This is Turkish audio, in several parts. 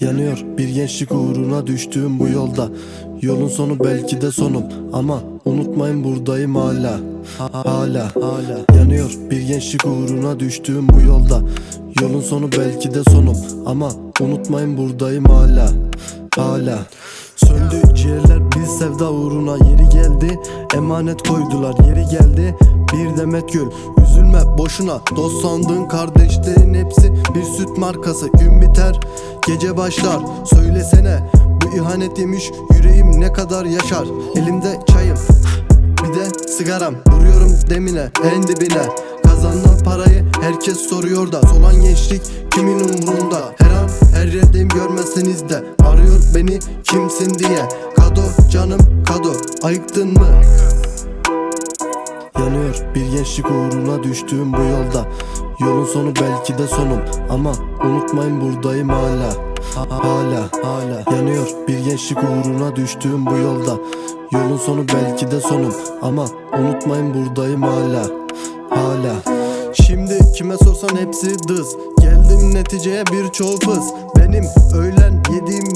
Yanıyor. Bir gençlik uğruna düştüğüm bu yolda. Yolun sonu belki de sonum. Ama unutmayın buradayım hala. Ha- Hala hala. Yanıyor. Bir gençlik uğruna düştüğüm bu yolda. Yolun sonu belki de sonum. Ama unutmayın buradayım hala Hala. Söndü ciğerler bir sevda uğruna. Yeri geldi Emanet koydular yeri geldi. Bir demet gül. Üzülme boşuna. Dost sandığın kardeşlerin hepsi bir süt markası. Gün biter gece başlar. Söylesene Bu ihanet yemiş yüreğim ne kadar yaşar? Elimde çayım bir de sigaram. Vuruyorum demine en dibine. Kazandığım parayı herkes soruyor da. Solan gençlik kimin umrunda? Her an her yerdeyim görmezseniz de beni kimsin diye. Kado canım kado. Ayıktın mı? Yanıyor. Bir gençlik uğruna düştüğüm bu yolda. Yolun sonu belki de sonum. Ama unutmayın buradayım hala. Ha- Hala hala. Yanıyor. Bir gençlik uğruna düştüğüm bu yolda. Yolun sonu belki de sonum. Ama unutmayın buradayım hala. Hala. Şimdi kime sorsan hepsi dız. Geldim neticeye birçoğu fıs Benim öğlen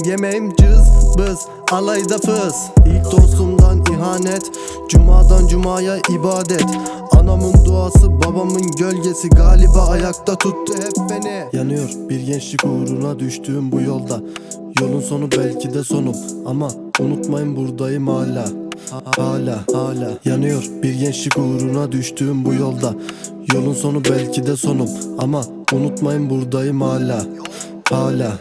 yemeğim cız bız Alayda fıs İlk dostumdan ihanet Cumadan cumaya ibadet. Anamın duası babamın gölgesi Galiba ayakta tuttu hep beni. Yanıyor bir gençlik uğruna düştüğüm bu yolda. Yolun sonu belki de sonum Ama unutmayın buradayım hala. Hala hala. Yanıyor bir gençlik uğruna düştüğüm bu yolda. Yolun sonu belki de sonum Ama unutmayın buradayım hala. Hala